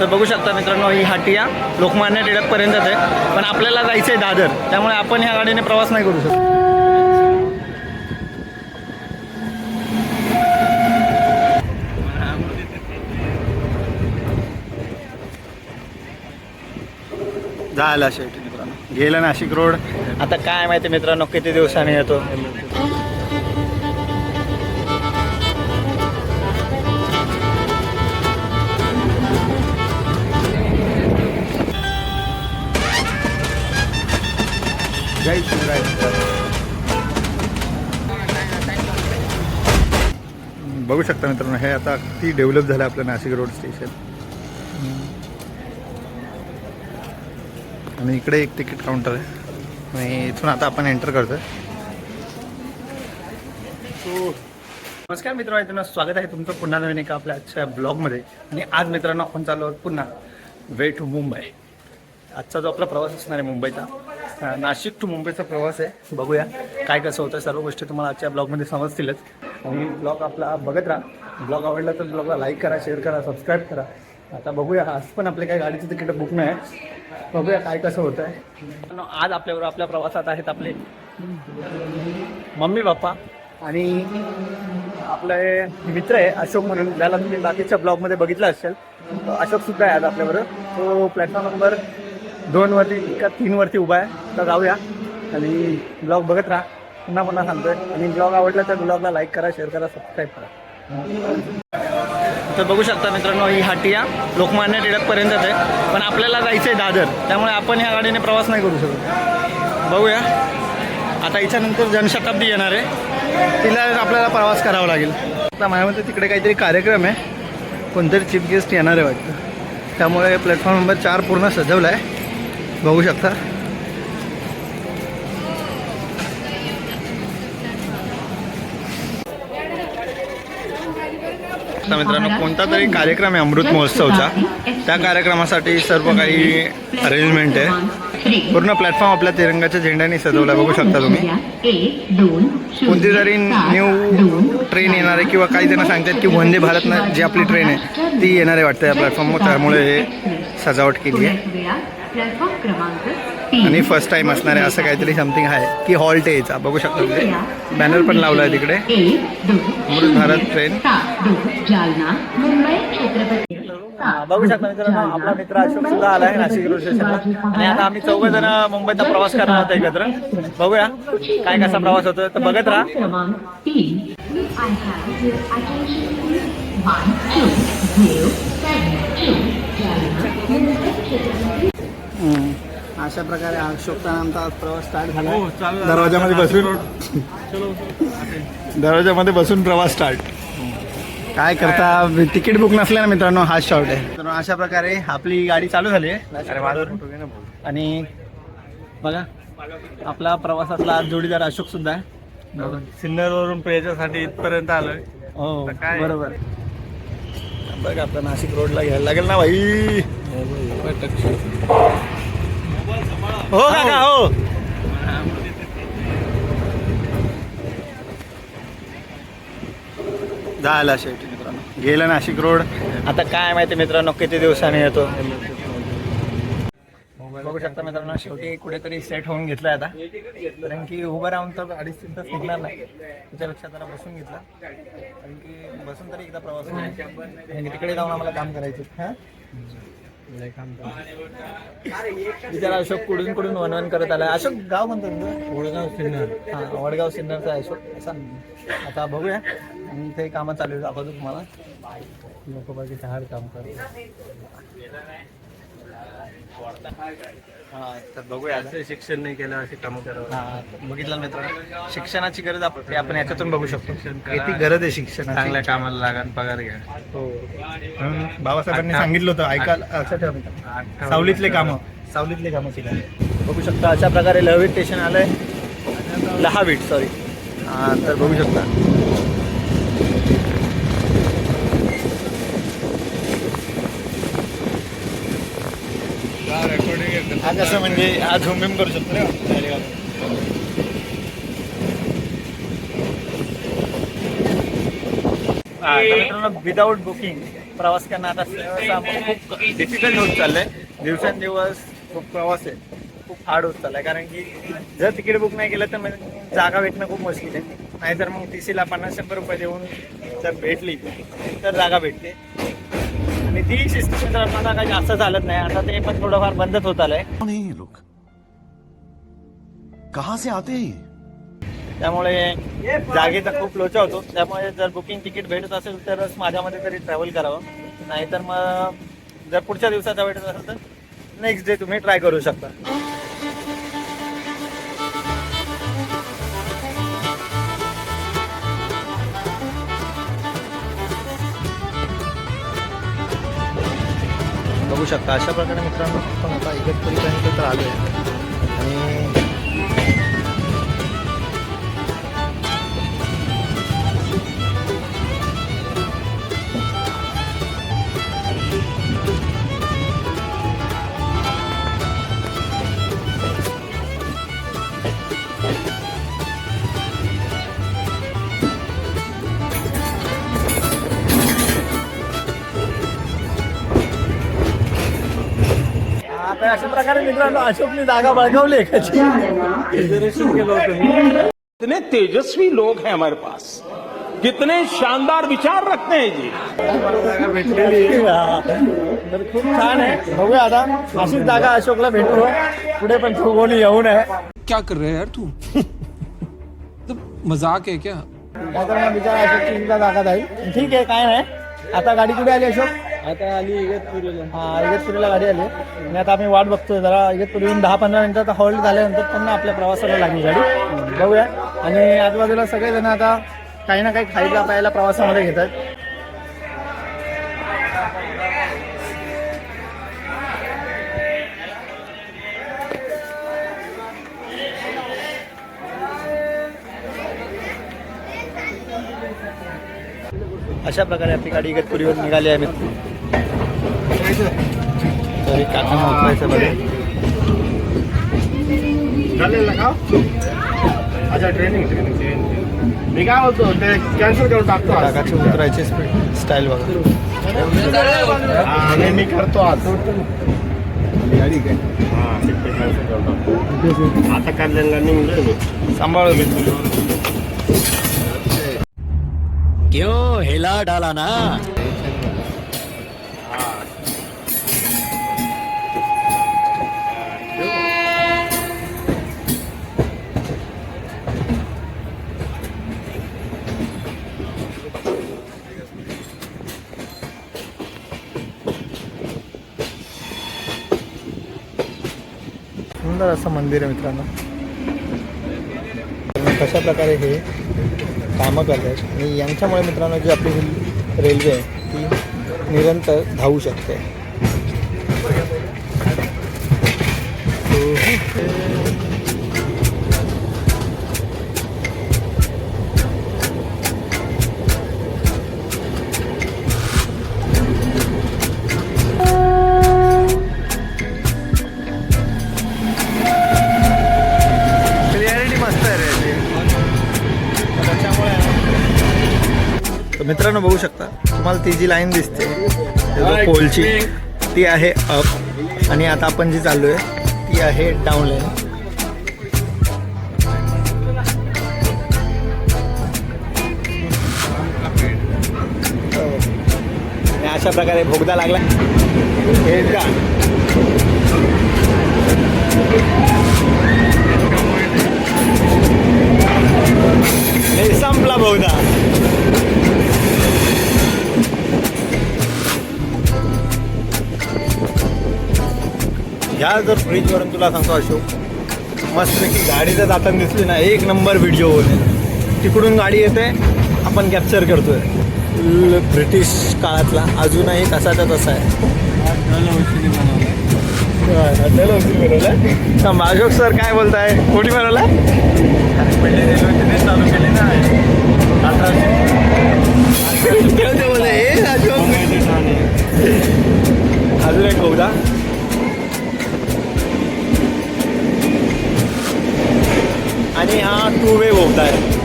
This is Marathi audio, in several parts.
तर बघू शकता मित्रांनो ही हाटिया लोकमान्य टिळकपर्यंत आहे. पण आपल्याला जायचं आहे दादर त्यामुळे आपण ह्या गाडीने प्रवास नाही करू शकतो. झालं शेवटी मित्रांनो. गेलं नाशिक रोड. आता काय माहिती मित्रांनो किती दिवसांनी येतो? जय शिवराय. बघू शकता मित्रांनो हे आता किती डेव्हलप झालं आपलं नाशिक रोड स्टेशन आणि इकडे एक तिकीट काउंटर आहे. आणि इथून आता आपण एंटर करतोय. नमस्कार मित्रांनो मित्रांनो स्वागत आहे तुमचं पुन्हा नवीन एका आपल्या आजच्या ब्लॉगमध्ये आणि आज मित्रांनो आपण चाललो आहोत पुन्हा वे टू मुंबई. आजचा जो आपला प्रवास असणार आहे मुंबईचा नाशिक टू मुंबईचा प्रवास आहे. बघूया काय कसं होतं. सर्व गोष्टी तुम्हाला आजच्या ब्लॉगमध्ये समजतीलच. आणि ब्लॉग आपला बघत राहा. ब्लॉग आवडला तर ब्लॉगला लाईक करा शेअर करा सबस्क्राईब करा. आता बघूया आज पण आपले काही गाडीचं तिकीट बुक नाही आहे. बघूया काय कसं होतं आहे आज आपल्याबरोबर आपल्या प्रवासात आहेत आपले मम्मी पप्पा आणि आपले मित्र आहे अशोक म्हणून. ज्याला तुम्ही बाकीच्या ब्लॉगमध्ये बघितलं असेल तो अशोक सुद्धा आहे आज आपल्याबरोबर. तो प्लॅटफॉर्म नंबर दोनवरती का तीनवरती उभा आहे. तर जाऊया. आणि ब्लॉग बघत राहा. पुन्हा पुन्हा सांगतोय. आणि ब्लॉग आवडला तर ब्लॉगला लाईक करा शेअर करा सबस्क्राईब करा. तर बघू शकता मित्रांनो ही हाटिया लोकमान्य टिळकपर्यंत आहे. पण आपल्याला जायचं आहे दादर. त्यामुळे आपण ह्या गाडीने प्रवास नाही करू शकत. बघूया. आता याच्यानंतर जनशताब्दी येणार आहे. तिला आपल्याला प्रवास करावा लागेल. आता माझ्यामध्ये तिकडे काहीतरी कार्यक्रम आहे. कोणतरी चीफ गेस्ट येणार आहे वाटतं. त्यामुळे प्लॅटफॉर्म नंबर चार पूर्ण सजवला आहे बघू शकता. मित्रांनो कोणता तरी कार्यक्रम आहे अमृत महोत्सवचा? त्या कार्यक्रमासाठी सर्व काही अरेंजमेंट आहे. पूर्ण प्लॅटफॉर्म आपल्या तिरंगाच्या झेंड्याने सजवला बघू शकता तुम्ही. कोणती तरी न्यू ट्रेन येणार आहे किंवा काही जण सांगतात की वंदे भारत जी आपली ट्रेन आहे ती येणार आहे वाटतं या प्लॅटफॉर्मवर त्यामुळे हे सजावट केली आहे. आणि फर्स्ट टाइम असणार आहे असं काहीतरी समथिंग आहे की हॉल्ट यायचा बघू शकता तुम्ही. बॅनर पण लावला आहे तिकडे. अमृत भारत ट्रेन जालना. मुंबई. छत्रपती बघू शकता मित्रांनो आपला मित्र अशोक सुद्धा आला आहे नाशिक रोड स्टेशनला. आणि आता आम्ही चौघ जण मुंबईचा प्रवास करणार आहोत एकत्र. बघूया काय कसा प्रवास होतो. तर बघत राहा. अशा प्रकारे अशोकचा आमचा आज प्रवास स्टार्ट झाला दरवाजामध्ये बसून दरवाजामध्ये बसून प्रवास स्टार्ट काय करता? तिकीट बुक नसल्या ना मित्रांनो हा शॉर्ट आहे. तर अशा प्रकारे आपली गाडी चालू झाली आहे. आणि बघा आपला प्रवासातला आज जोडीदार अशोक सुद्धा आहे. सिन्नरवरून पेजासाठी इथपर्यंत आलोय. हो? बरोबर. बघ आपला नाशिक रोडला घ्यायला लागेल ना भाई हो काका हो. झाला शेवटी मित्रांनो. गेलं नाशिक रोड. आता काय माहिती मित्रांनो किती दिवसांनी येतो? बघू शकता मित्रांनो शेवटी कुठेतरी सेट होऊन घेतलाय आता. कारण की उभं राहून तर अडीच तीन तास निघणार नाही. त्याच्यापेक्षा जरा बसून घेतला. कारण की बसून तरी एकदा प्रवास तिकडे जाऊन आम्हाला काम करायचं हां? बिचारा अशोक कुडून कुडून वनवन करत आलाय. अशोक गाव म्हणतो तुमचं? वडगाव सिन्नर. हा वडगाव सिन्नरचा अशोक असा आता बघूया. आणि इथे कामं चालू आहेत. दाखवतो तुम्हाला. लोक बाकी हार काम करतात. हा तर बघूया. असं शिक्षण नाही केलं अशी कामं करावं. हा बघितलं मित्रांनो? शिक्षणाची गरज आपण याच्यातून बघू शकतो. किती गरज आहे शिक्षणाची? चांगल्या कामाला लागान पगार घ्या. हो. म्हणून बाबासाहेबांनी सांगितलं होतं ऐकायला लक्षात ठेवा मित्रांनो. सावलीतले कामं. सावलीतले कामं शिकायला बघू शकता अशा प्रकारे लहवीट स्टेशन आलंय. लहावीट सॉरी हा तर बघू शकता. हा कसं म्हणजे हा झूम करू शकतो रे मित्रांनो विदाऊट बुकिंग प्रवास करणं आता सहसा खूप डिफिकल्ट होत चाललंय. दिवसेंदिवस खूप प्रवास आहे. खूप हार्ड होत चाललाय. कारण की जर तिकीट बुक नाही केलं तर मग जागा भेटणं खूप मुश्किल आहे. नाहीतर मग टी सीला पन्नास शंभर रुपये देऊन जर भेटली तर जागा भेटते. आणि ती शिस्त मित्रांनो काही जास्त चालत नाही. आता ते पण थोडंफार बंदच होत आलंय. लोग कहां से आते हैं? ये? त्यामुळे जागेचा खूप लोचा होतो. त्यामुळे जर बुकिंग तिकीट भेटत असेल तरच माझ्यामध्ये तरी ट्रॅव्हल करावं. नाहीतर मग जर पुढच्या दिवसाचा भेटत असेल तर नेक्स्ट डे तुम्ही ट्राय करू शकता. बघू शकता. अशा प्रकारे मित्रांनो आपण आता इगतपुरीपर्यंत तर आलो आहे आणि आता अशा प्रकारे मित्रांनो अशोकनी जागा बळकावली एकाची. रिझर्वेशन केलं होतं. मी कितने तेजस्वी लोग हैं हमारे पास. कितने शानदार विचार रखते हैं जी. आहे. तर खूप छान आहे. बघूया आता. अशीच जागा अशोकला भेटू पुढे पण तू कोणी येऊ नये. क्या कर रहे है यार तू? तो मजाक है क्या? नाहीतर मग बिचारा अशोकची सुद्धा जागा जाईल ठीक आहे काय नाही. आता गाडी कुठे आली अशोक? आता आली इगतपुरीला हा इगतपुरीला गाडी आली. आणि आता आम्ही वाट बघतोय. जरा इगतपुरीहून दहा पंधरा मिनिटात हॉल्ट झाल्यानंतर पुन्हा आपल्या प्रवासाला लागली गाडी. बघूया. आणि आजूबाजूला सगळेजण आता काही ना काही खायला प्यायला प्रवासामध्ये घेतात. अशा प्रकारे आपली गाडी इगतपुरीवर निघाली आहे मित्र. तर एक काका उतरायचं बघा अच्छा ट्रेनिंग ट्रेनिंग मी काय बोलतो ते कॅन्सल करून टाकतो. काकाची उतरायची स्टाईल बघा. हा, आणि मी करतो आज. गाडी काय? हा आता काढलेला निघलोय मी. सांभाळ क्यों हिला डाला ना? मंदिर आहे मित्रांनो. कशा प्रकारे हे कामं करतात आणि यांच्यामुळे मित्रांनो जी आपली ही रेल्वे आहे ती निरंतर धावू शकते. मित्रांनो बघू शकता तुम्हाला ती जी लाईन दिसते पोलची ती आहे अप आणि आता आपण जी चाललो आहे ती आहे डाऊन लाईन अशा प्रकारे भोगदा लागला. हे का संपला बहुधा ह्या जर फ्रीजवरून तुला सांगतो अशोक मस्तपैकी गाडी जर जाताना दिसली ना एक नंबर व्हिडिओ होते तिकडून गाडी येते आपण कॅप्चर करतोय. ब्रिटिश काळातला अजूनही तसाचा तसा आहे. अशोक सर काय बोलताय? कोणी बनवलाय पहिले रेल्वे चालू केली ना अशोक अजून एक बहुधा आणि हा टू वे होत आहे.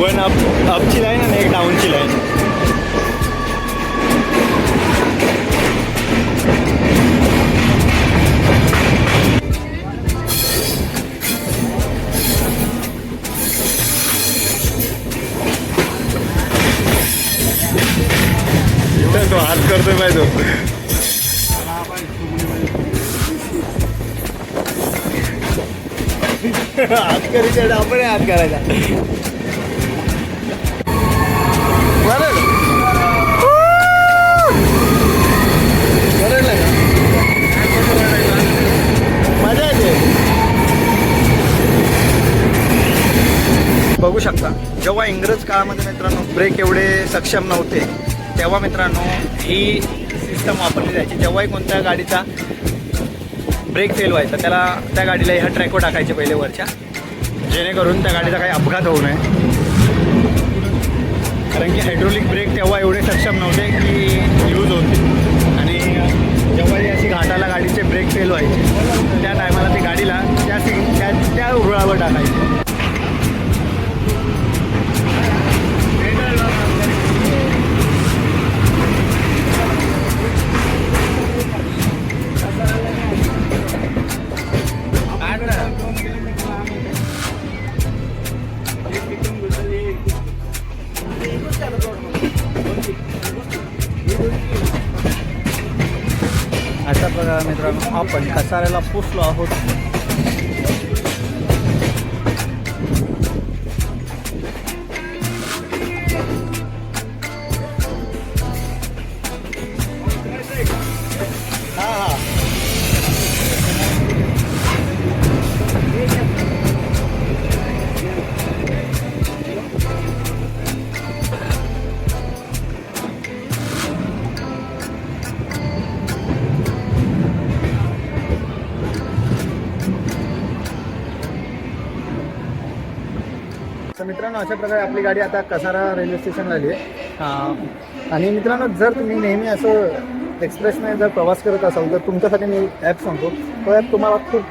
वन अप अपची लाईन आणि एक डाऊनची लाईन तो हात करतोय पाहिजे हात करायचा आपण हात करायचा बरं बघू शकता. जेव्हा इंग्रज काळामध्ये मित्रांनो ब्रेक एवढे सक्षम नव्हते तेव्हा मित्रांनो ही सिस्टम वापरली जायची. जेव्हाही कोणत्या गाडीचा ब्रेक फेल व्हायचा. त्याला त्या गाडीला ह्या ट्रॅकवर टाकायचे पहिले वरच्या. जेणेकरून त्या गाडीचा काही अपघात होऊ नये. कारण की हायड्रोलिक ब्रेक तेव्हा एवढे सक्षम नव्हते की यूज होते. आणि जेव्हा अशी घाटाला गाडीचे ब्रेक फेल व्हायचे त्या टायमाला ती गाडीला त्या त्या त्या रुळावर टाकायची. अशा प्रकारे मित्रांनो आपण कसाऱ्याला पोचलो आहोत. अशा प्रकारे आपली गाडी आता कसारा रेल्वे स्टेशनला आली आहे. आणि मित्रांनो जर तुम्ही नेहमी असं एक्सप्रेसने जर प्रवास करत असाल तर तुमच्यासाठी मी ॲप सांगतो. तो ॲप तुम्हाला खूप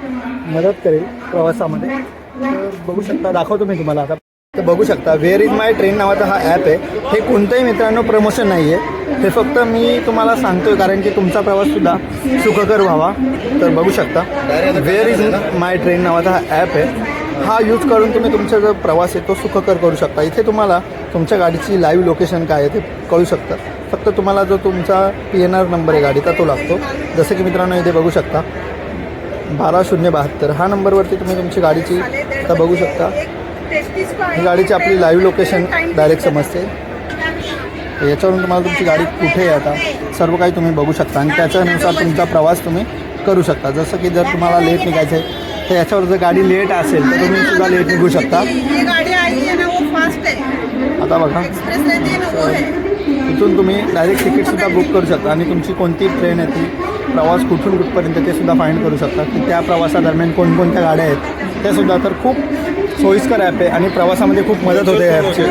मदत करेल प्रवासामध्ये. तर बघू शकता दाखवतो मी तुम्हाला आता. तर बघू शकता वेअर इज माय ट्रेन नावाचा हा ॲप आहे. हे कोणतंही मित्रांनो प्रमोशन नाही आहे हे फक्त मी तुम्हाला सांगतोय कारण की तुमचा प्रवाससुद्धा सुखकर व्हावा. तर बघू शकता वेअर इज माय ट्रेन नावाचा हा ॲप आहे. हा यूज करून तुम्ही तुमचा जो प्रवास आहे तो सुखकर करू शकता. इथे तुम्हाला तुमच्या गाडीची लाईव्ह लोकेशन काय आहे ते कळू शकतं. फक्त तुम्हाला जो तुमचा पी एन आर नंबर आहे गाडीचा तो लागतो. जसं की मित्रांनो इथे बघू शकता. बारा शून्य बहात्तर. हा नंबरवरती तुम्ही तुमची गाडीची आता बघू शकता. ही गाडीची आपली लाईव्ह लोकेशन डायरेक्ट समजते. याच्यावरून तुम्हाला तुमची गाडी कुठे आहे आता सर्व काही तुम्ही बघू शकता. आणि त्याच्यानुसार तुमचा प्रवास तुम्ही करू शकता. जसं की जर तुम्हाला लेट निघायचं आहे तर याच्यावर जर गाडी लेट असेल तर तुम्ही सुद्धा लेट निघू शकता. ये गाड़ी आई है ना वो फास्ट है आता बघा. तिथून तुम्ही डायरेक्ट तिकीटसुद्धा बुक करू शकता आणि तुमची कोणती ट्रेन आहे ती प्रवास कुठून कुठपर्यंत ते सुद्धा फाईंड करू शकता. की त्या प्रवासादरम्यान कोणकोणत्या गाड्या आहेत ते सुद्धा तर खूप सोयीस्कर ॲप आहे आणि प्रवासामध्ये खूप मदत होते या ॲपची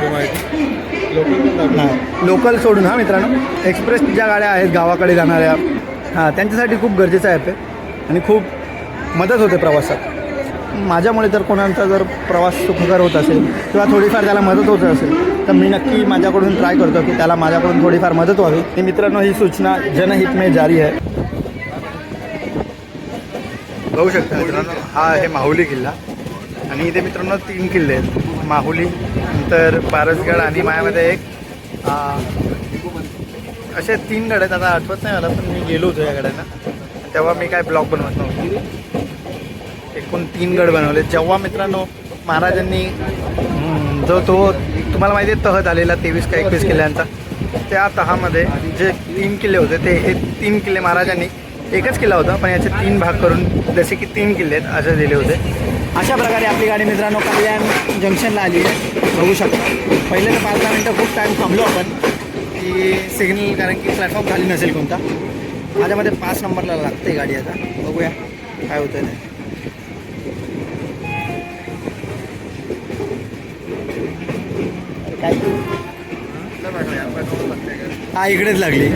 नाही लोकल सोडून. हा मित्रांनो. एक्सप्रेस ज्या गाड्या आहेत गावाकडे जाणाऱ्या हां त्यांच्यासाठी खूप गरजेचा ॲप आहे आणि खूप मदत होते प्रवासात. माझ्यामुळे जर कोणाचा जर प्रवास सुखकर होत असेल किंवा थोडीफार त्याला मदत होत असेल तर मी नक्की माझ्याकडून ट्राय करतो की त्याला माझ्याकडून थोडीफार मदत व्हावी. आणि मित्रांनो ही सूचना जनहित में जारी आहे. बघू शकता मित्रांनो हा आहे माहुली किल्ला. आणि इथे मित्रांनो तीन किल्ले आहेत. माहुली नंतर पारसगड आणि मायामध्ये एक असे तीन गड आहेत. आता आठवत नाही मला पण मी गेलो होतो या गड्यांना. तेव्हा मी काय ब्लॉग बनवत नव्हतो. एकूण तीन गड बनवले. जेव्हा मित्रांनो महाराजांनी जो तो तुम्हाला माहिती आहे तह झालेला तेवीस का एकवीस किल्ल्यांचा. त्या तहामध्ये जे तीन किल्ले होते ते हे तीन किल्ले महाराजांनी एकच किल्ला होता पण याचे तीन भाग करून जसे की तीन किल्ले आहेत असे दिले होते. अशा प्रकारे आपली गाडी मित्रांनो कल्याण जंक्शनला आली आहे. बघू शकता. पहिले तर पाच दहा मिनटं खूप टाईम थांबलो आपण की सिग्नल कारण की प्लॅटफॉर्म खाली नसेल कोणता. माझ्यामध्ये पाच नंबरला लागते गाडी आता. बघूया काय होतं ते. हा इकडेच लागली.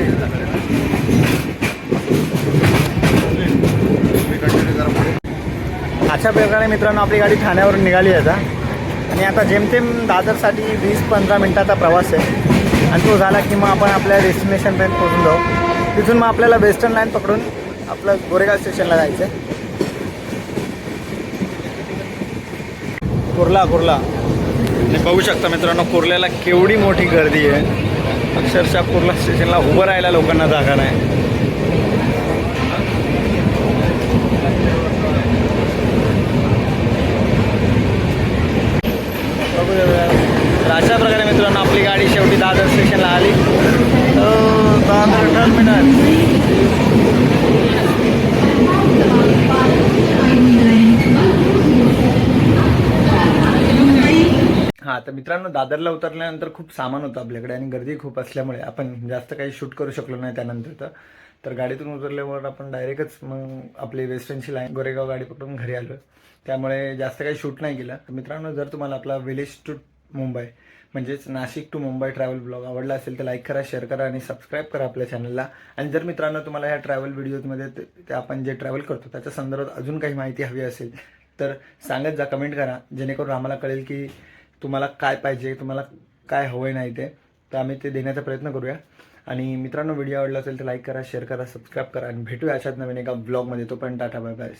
अशा प्रकारे मित्रांनो आपली गाडी ठाण्यावरून निघाली आता. आणि आता जेमतेम दादरसाठी वीस पंधरा मिनटाचा प्रवास आहे. आणि तो झाला की मग आपण आपल्या डेस्टिनेशनपर्यंत पोहोचून जाऊ. तिथून मग आपल्याला वेस्टर्न लाईन पकडून आपलं गोरेगाव स्टेशनला जायचं आहे कुर्ला कुर्ला. आणि बघू शकता मित्रांनो कुर्ल्याला केवढी मोठी गर्दी आहे. अक्षरशः कुर्ला स्टेशनला उभं राहायला लोकांना जागा नाही. बघू अशा प्रकारे मित्रांनो आपली गाडी शेवटी दादर स्टेशनला आली. तर दादर टर्मिनल हां तर मित्रांनो दादरला उतरल्यानंतर खूप सामान होतं आपल्याकडे आणि गर्दी खूप असल्यामुळे आपण जास्त काही शूट करू शकलो नाही त्यानंतर तर. तर गाडीतून उतरल्यावर आपण डायरेक्टच मग आपली वेस्टर्नची लाईन गोरेगाव गाडी पकडून घरी आलो. त्यामुळे जास्त काही शूट नाही केलं. तर मित्रांनो जर तुम्हाला आपला विलेज टू मुंबई म्हणजेच Nashik to Mumbai travel blog आवडला असेल तर लाईक करा शेअर करा आणि सबस्क्राईब करा आपल्या चॅनलला आणि जर मित्रांनो तुम्हाला ह्या ट्रॅव्हल व्हिडिओजमध्ये ते आपण जे ट्रॅव्हल करतो त्याच्या संदर्भात अजून काही माहिती हवी असेल तर सांगत जा कमेंट करा. जेणेकरून आम्हाला कळेल की तुम्हाला काय पाहिजे तुम्हाला काय हवं नाही ते तर आम्ही ते देण्याचा प्रयत्न करूया. आणि मित्रांनो व्हिडिओ आवडला असेल तर लाईक करा शेअर करा सबस्क्राईब करा आणि भेटूया अशाच नवीन एका ब्लॉगमध्ये तो पण टाटा बाय बाय